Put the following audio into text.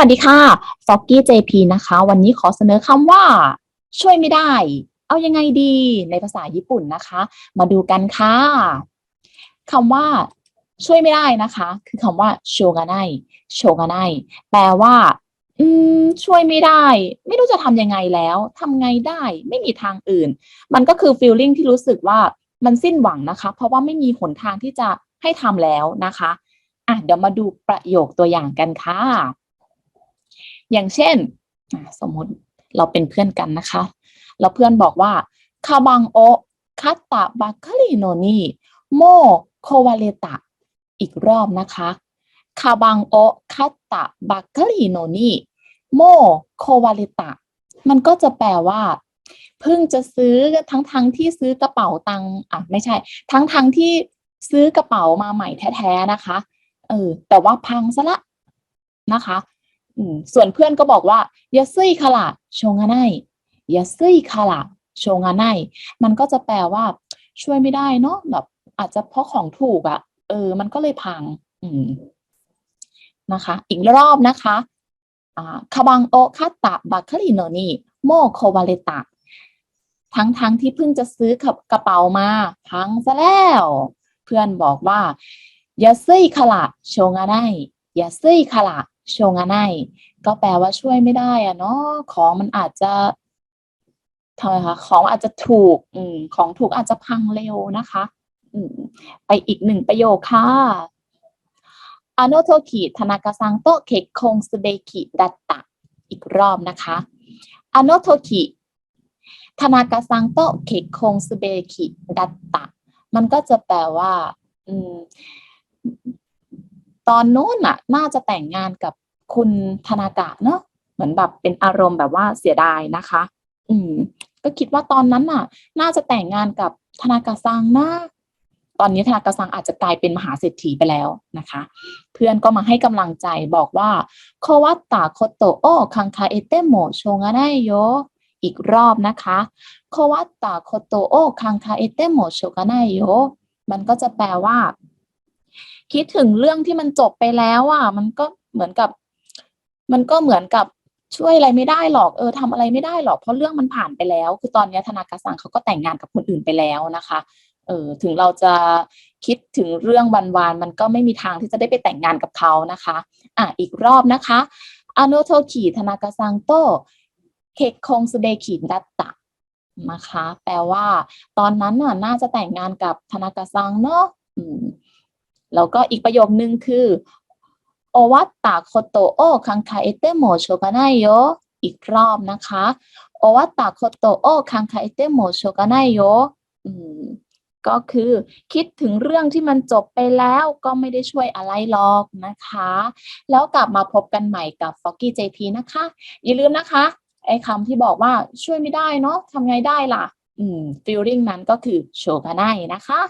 วัสดีค่ะฟอกกี้ JP นะคะ วันนี้ขอเสนอคำว่า ช่วยไม่ได้ เอายังไงดีในภาษาญี่ปุ่นนะคะ มาดูกันค่ะคำว่า ช่วยไม่ได้นะคะ คือคำว่าโชกาไนโชกาไนแปลว่า อืม ช่วยไม่ได้ ไม่รู้จะทำยังไงแล้วทำไงได้ ไม่มีทางอื่น มันก็คือ feeling ที่รู้สึกว่ามันสิ้นหวังนะคะ เพราะว่าไม่มีหนทางที่จะให้ทำแล้วนะคะอะเดี๋ยวมาดูประโยคตัวอย่างกันค่ะ อย่างเช่น สมมติเราเป็นเพื่อนกันนะคะ แล้วเพื่อนบอกว่าคาบังโอคัตตะบัคคลิโนนีโมโควาเลตะอีกรอบนะคะคาบังโอคัตตะบัคคลิโนนีโมโควาเลตะมันก็จะแปลว่าเพิ่งจะซื้อทั้งทั้งที่ซื้อกระเป๋าตังค์อะไม่ใช่ ทั้งทั้งที่ซื้อกระเป๋ามาใหม่แท้ๆนะคะเออแต่ว่าพังซะละนะคะ ส่วนเพื่อนก็บอกว่ายาซุยคาระโชงาไนยาซุยคาระโชงาไนมันก็จะแปลว่า ช่วยไม่ได้เนาะแบบอาจจะเพราะของถูกอะ่ะ เออ มันก็เลยพัง อืมนะคะ อีกรอบนะคะอ่าคาบังโอคาตะบัคคาริโนนีโมโควาเลตะ ทั้งทั้งที่เพิ่งจะซื้อกระเป๋ามา พังซะแล้ว เพื่อนบอกว่ายาซุยคาระโชงาไนยาซุยคาระ โชงาไนก็แปลว่าช่วยไม่ได้อะเนาะของมันอาจจะทำไมคะของอาจจะถูก อืม ของถูกอาจจะพังเร็วนะคะ อืม ไปอีกหนึ่งประโยคค่ะอานโทคิธนากาซังโตเคคงสเบคิดัตตะอีกรอบนะคะอานโทคิธนากาซังโตเคคงสเบคิดัตตะมันก็จะแปลว่า อืม ตอนนู้นน่ะ น่าจะแต่งงานกับคุณธนากะเนอะเหมือนแบบเป็นอารมณ์แบบว่าเสียดายนะคะ อืม ก็คิดว่าตอนนั้นน่ะ น่าจะแต่งงานกับธนากะซังนะตอนนี้ธนากะซังอาจจะกลายเป็นมหาเศรษฐีไปแล้วนะคะ เพื่อนก็มาให้กำลังใจบอกว่าโควัตตาโคโตโอคังคาเอเตโมโชงะไนโยอีกรอบนะคะโควัตตาโคโตโอคังคาเอเตโมโชกะไนโยมันก็จะแปลว่า คิดถึงเรื่องที่มันจบไปแล้วอะ มันก็เหมือนกับ มันก็เหมือนกับช่วยอะไรไม่ได้หรอกเออทำอะไรไม่ได้หรอกเพราะเรื่องมันผ่านไปแล้ว คือตอนนี้ธนากาซังเขาก็แต่งงานกับคนอื่นไปแล้วนะคะเออถึงเราจะคิดถึงเรื่องวันวานมันก็ไม่มีทางที่จะได้ไปแต่งงานกับเขานะคะอะอีกรอบนะคะอโนโทคิธนากาซังโตเคคงสเดคิดัตตะนะคะ แปลว่า ตอนนั้นน่ะน่าจะแต่งงานกับธนากาซังเนาะอืม แล้วก็อีกประโยคนึงคือโอวัตตาโคโตโอคังคาเอเตโมโชกาไนโยอีกรอบนะคะโอวัตตาโคโตโอคังคาเอเตโมโชกานโยอืมก็คือคิดถึงเรื่องที่มันจบไปแล้วก็ไม่ได้ช่วยอะไรหรอกนะคะ แล้วกลับมาพบกันใหม่กับ f o g g y JP นะคะ อย่าลืมนะคะไอ้คำที่บอกว่าช่วยไม่ได้เนาะทำไงได้ล่ะ อืม feeling นั้นก็คือโชกาไนนะคะ